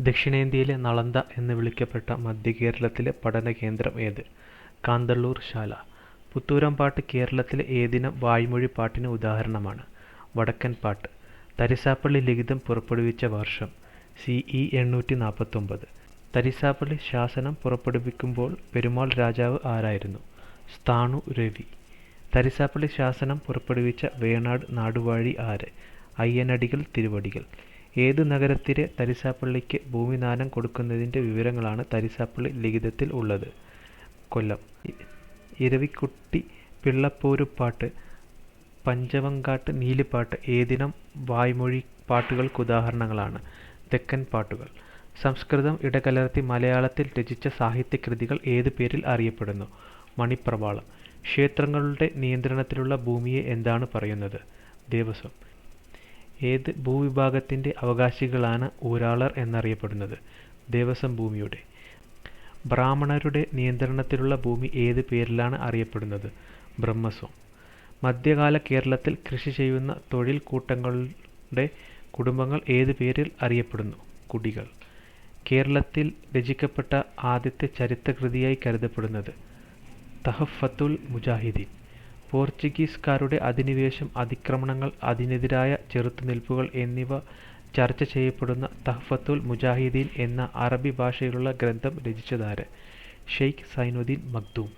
ദക്ഷിണേന്ത്യയിലെ നളന്ദ എന്ന് വിളിക്കപ്പെട്ട മധ്യകേരളത്തിലെ പഠനകേന്ദ്രം ഏത്? കാന്തളൂർ ശാല. പുത്തൂരംപാട്ട് കേരളത്തിലെ ഏതിനം വായ്മൊഴിപ്പാട്ടിന് ഉദാഹരണമാണ്? വടക്കൻ പാട്ട്. തരിസാപ്പള്ളി ലിഖിതം പുറപ്പെടുവിച്ച വർഷം? സി. ഇ. എണ്ണൂറ്റി നാൽപ്പത്തൊമ്പത്. തരിസാപ്പള്ളി ശാസനം പുറപ്പെടുവിക്കുമ്പോൾ പെരുമാൾ രാജാവ് ആരായിരുന്നു? സ്ഥാണു രവി. തരിസാപ്പള്ളി ശാസനം പുറപ്പെടുവിച്ച വേണാട് നാടുവാഴി ആര്? അയ്യനടികൾ തിരുവടികൾ. ഏതു നഗരത്തിലെ തരിശാപ്പള്ളിക്ക് ഭൂമിദാനം കൊടുക്കുന്നതിന്റെ വിവരങ്ങളാണ് തരിശാപ്പള്ളി ലിഖിതത്തിൽ ഉള്ളത്? കൊല്ലം. ഇരവിക്കുട്ടി പിള്ളപ്പോരുപ്പാട്ട് പഞ്ചവങ്കാട്ട് നീലിപ്പാട്ട് ഏതിനം ഉദാഹരണങ്ങളാണ് തെക്കൻ പാട്ടുകൾ. സംസ്കൃതം ഇടകലർത്തി മലയാളത്തിൽ രചിച്ച സാഹിത്യകൃതികൾ ഏതു പേരിൽ അറിയപ്പെടുന്നു? മണിപ്രവാളം. ക്ഷേത്രങ്ങളുടെ നിയന്ത്രണത്തിലുള്ള ഭൂമിയെ എന്താണ് പറയുന്നത്? ദേവസ്വം. ഏത് ഭൂവിഭാഗത്തിന്റെ അവകാശികളാണ് ഊരാളർ എന്നറിയപ്പെടുന്നത്? ദേവസ്വം ഭൂമിയുടെ. ബ്രാഹ്മണരുടെ നിയന്ത്രണത്തിലുള്ള ഭൂമി ഏത് പേരിലാണ് അറിയപ്പെടുന്നത്? ബ്രഹ്മസ്വം. മധ്യകാല കേരളത്തിൽ കൃഷി ചെയ്യുന്ന തൊഴിൽ കൂട്ടങ്ങളുടെ കുടുംബങ്ങൾ ഏത് പേരിൽ അറിയപ്പെടുന്നു? കുടികൾ. കേരളത്തിൽ രചിക്കപ്പെട്ട ആദ്യത്തെ ചരിത്രകൃതിയായി കരുതപ്പെടുന്നത്? തഹഫത്തുൽ മുജാഹിദീൻ. പോർച്ചുഗീസുകാരുടെ അധിനിവേശം, അതിക്രമണങ്ങൾ, അതിനെതിരായ ചെറുത്തുനിൽപ്പുകൾ എന്നിവ ചർച്ച ചെയ്യപ്പെടുന്ന തഹ്ഫത്തുൽ മുജാഹിദീൻ എന്ന അറബി ഭാഷയിലുള്ള ഗ്രന്ഥം രചിച്ചതാര്? ഷെയ്ഖ് സൈനുദ്ദീൻ മഖ്ദൂം.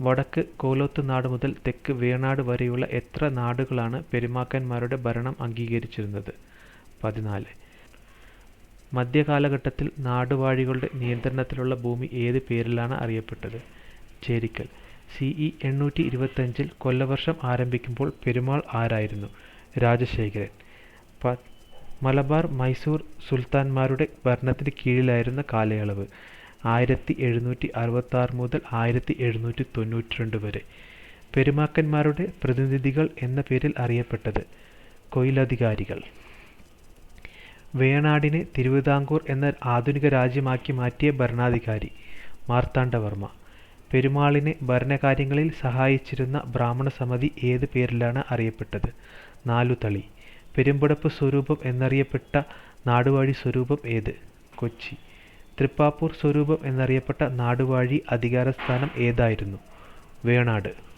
വടക്ക് കോലോത്തുനാട് മുതൽ തെക്ക് വേണാട് വരെയുള്ള എത്ര നാടുകളാണ് പെരുമാക്കന്മാരുടെ ഭരണം അംഗീകരിച്ചിരുന്നത്? പതിനാല്. മധ്യകാലഘട്ടത്തിൽ നാടുവാഴികളുടെ നിയന്ത്രണത്തിലുള്ള ഭൂമി ഏത് പേരിലാണ് അറിയപ്പെട്ടത്? ചേരിക്കൽ. സി. ഇ. എണ്ണൂറ്റി ഇരുപത്തഞ്ചിൽ കൊല്ലവർഷം ആരംഭിക്കുമ്പോൾ പെരുമാൾ ആരായിരുന്നു? രാജശേഖരൻ. മലബാർ മൈസൂർ സുൽത്താൻമാരുടെ ഭരണത്തിന് കീഴിലായിരുന്ന കാലയളവ്? ആയിരത്തി എഴുന്നൂറ്റി അറുപത്താറ് മുതൽ ആയിരത്തി എഴുന്നൂറ്റി തൊണ്ണൂറ്റി രണ്ട് വരെ. പെരുമാക്കന്മാരുടെ പ്രതിനിധികൾ എന്ന പേരിൽ അറിയപ്പെട്ടത്? കൊയിലധികാരികൾ. വേണാടിനെ തിരുവിതാംകൂർ എന്ന ആധുനിക രാജ്യമാക്കി മാറ്റിയ ഭരണാധികാരി? മാർത്താണ്ഡവർമ്മ. പെരുമാളിനെ ഭരണകാര്യങ്ങളിൽ സഹായിച്ചിരുന്ന ബ്രാഹ്മണ സമിതി ഏത് പേരിലാണ് അറിയപ്പെട്ടത്? നാലുതളി. പെരുമ്പടപ്പ് സ്വരൂപം എന്നറിയപ്പെട്ട നാടുവാഴി സ്വരൂപം ഏത്? കൊച്ചി. തൃപ്പാപ്പൂർ സ്വരൂപം എന്നറിയപ്പെട്ട നാടുവാഴി അധികാരസ്ഥാനം ഏതായിരുന്നു? വേണാട്.